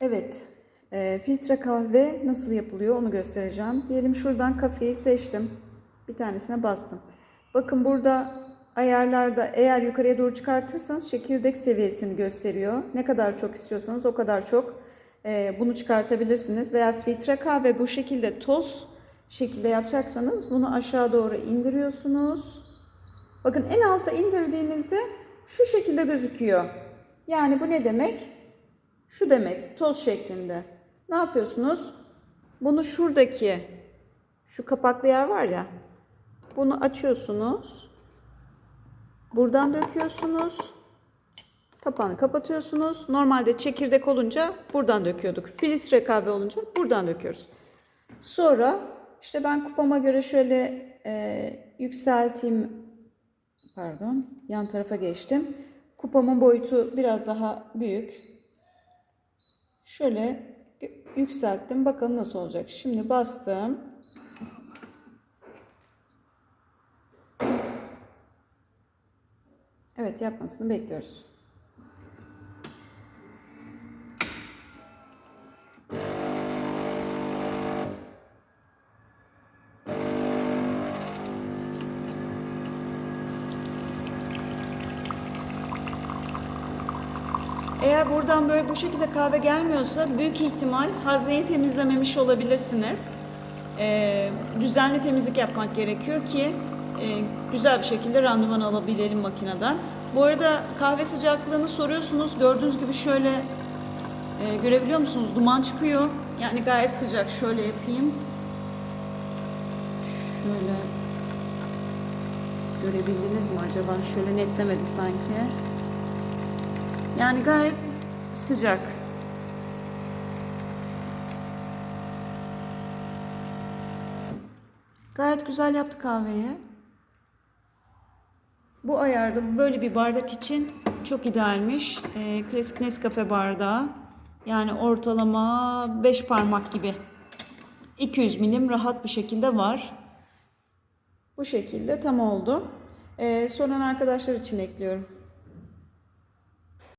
Evet, e, filtre kahve nasıl yapılıyor onu göstereceğim. Diyelim şuradan kafeyi seçtim. Bir tanesine bastım. Bakın burada ayarlarda eğer yukarıya doğru çıkartırsanız çekirdek seviyesini gösteriyor. Ne kadar çok istiyorsanız o kadar çok e, bunu çıkartabilirsiniz. Veya filtre kahve bu şekilde toz şekilde yapacaksanız bunu aşağı doğru indiriyorsunuz. Bakın en alta indirdiğinizde şu şekilde gözüküyor. Yani bu ne demek? Şu demek toz şeklinde. Ne yapıyorsunuz? Bunu şuradaki şu kapaklı yer var ya. Bunu açıyorsunuz. Buradan döküyorsunuz. Kapağını kapatıyorsunuz. Normalde çekirdek olunca buradan döküyorduk. Filtre kahve olunca buradan döküyoruz. Sonra işte ben kupama göre şöyle e, yükselteyim. Pardon, yan tarafa geçtim. Kupamın boyutu biraz daha büyük. Şöyle yükselttim. Bakalım nasıl olacak. Şimdi bastım. Evet yapmasını bekliyoruz. Eğer buradan böyle bu şekilde kahve gelmiyorsa büyük ihtimal hazneyi temizlememiş olabilirsiniz. Ee, düzenli temizlik yapmak gerekiyor ki e, güzel bir şekilde randıman alabilelim makineden. Bu arada kahve sıcaklığını soruyorsunuz. Gördüğünüz gibi şöyle e, görebiliyor musunuz? Duman çıkıyor. Yani gayet sıcak. Şöyle yapayım. Şöyle görebildiniz mi acaba? Şöyle netlemedi sanki. Yani gayet sıcak. Gayet güzel yaptı kahveyi. Bu ayarda böyle bir bardak için çok idealmiş. Ee, klasik Nescafe bardağı. Yani ortalama 5 parmak gibi. 200 milim rahat bir şekilde var. Bu şekilde tam oldu. Ee, soran arkadaşlar için ekliyorum.